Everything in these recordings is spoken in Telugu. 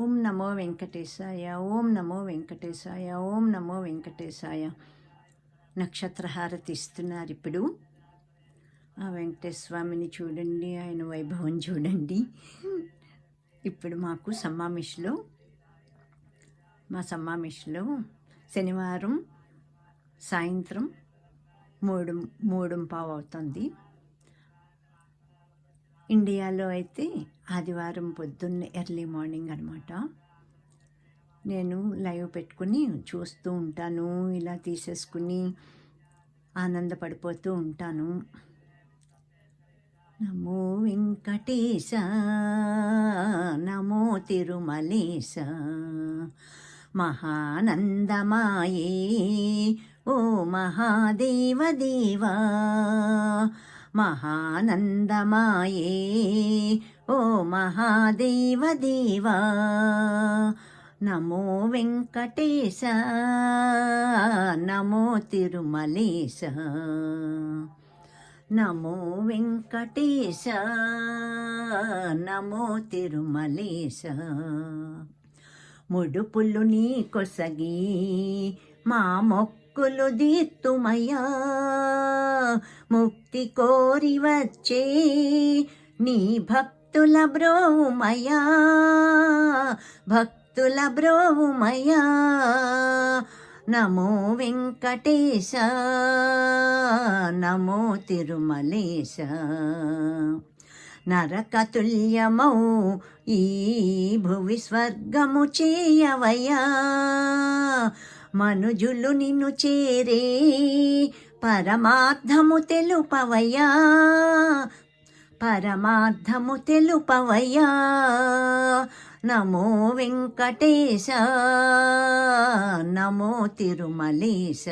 ఓం నమో వెంకటేశాయ ఓం నమో వెంకటేశాయ ఓం నమో వెంకటేశాయ. నక్షత్ర హారతి ఇస్తున్నారు ఇప్పుడు. ఆ వెంకటేశ్వామిని చూడండి ఆయన వైభవం చూడండి. ఇప్పుడు మాకు సమ్మామిషిలో మా సమ్మామిషిలో శనివారం సాయంత్రం మూడు మూడు పావు అవుతుంది. ఇండియాలో అయితే ఆదివారం పొద్దున్నే ఎర్లీ మార్నింగ్ అనమాట నేను లైవ్ పెట్టుకుని చూస్తూ ఉంటాను ఇలా తీసేసుకుని ఆనందపడిపోతూ ఉంటాను. నమో వెంకటేశ నమో తిరుమలేశ మహానందమాయే ఓ మహాదేవ దేవా మహానందమాయే. ఓ మహాదేవ దేవా నమో వెంకటేశ నమో తిరుమలేశ. నమో వెంకటేశ నమో తిరుమలేశ. ముడుపులు నీ కొసగి మా మొక్క మొక్కులు దీత్తుమయ్యా ముక్తి కోరి వచ్చే నీ భక్తుల బ్రోమయా భక్తుల బ్రోమయా నమో వెంకటేశ నమో తిరుమలేశ. నరకతుల్యమౌ ఈ భువి స్వర్గము చేయవయ్యా. మనుజులు నిన్ను చేరే పరమార్థము తెలుపవయ్యా. పరమార్థము తెలుపవయ్యా. నమో వెంకటేశ నమో తిరుమలేశ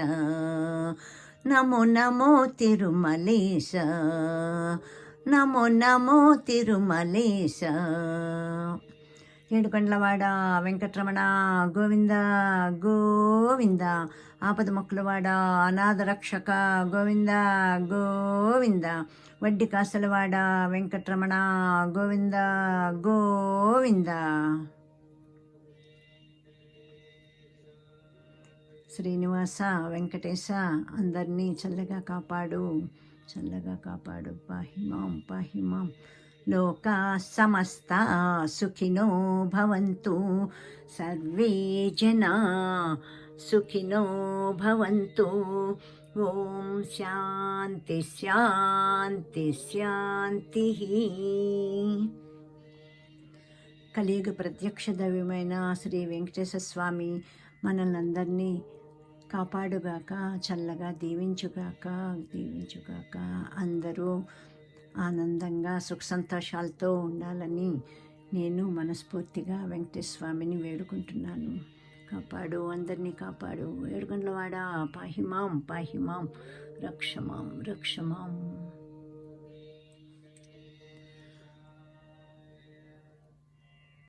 నమో నమో తిరుమలేశ నమో నమో తిరుమలేశ. ఏడుకొండలవాడ వెంకటరమణ గోవింద గోవింద ఆపద మొక్కలవాడ అనాథ రక్షక గోవింద గోవింద వడ్డి కాసలవాడ వెంకటరమణ గోవింద గోవింద. శ్రీనివాస వెంకటేశ అందరినీ చల్లగా కాపాడు చల్లగా కాపాడు. పాహిమాం పాహిమాం లోకా సమస్త సుఖినో భవంతు. సర్వే జనా సుఖినో భవంతు. ఓం శాంతి శాంతి శాంతి. కలియుగ ప్రత్యక్ష దైవమైన శ్రీ వెంకటేశ్వర స్వామి మనలందరినీ కాపాడుగాక చల్లగా దీవించుగాక దీవించుగాక అందరూ ఆనందంగా సుఖ సంతోషాలతో ఉండాలని నేను మనస్ఫూర్తిగా వెంకటేశ్వమిని వేడుకుంటున్నాను. కాపాడు అందరినీ కాపాడు. ఏడుగండ్లవాడ పాహిమాం పాహిమాం రక్షమాం రక్షమాం.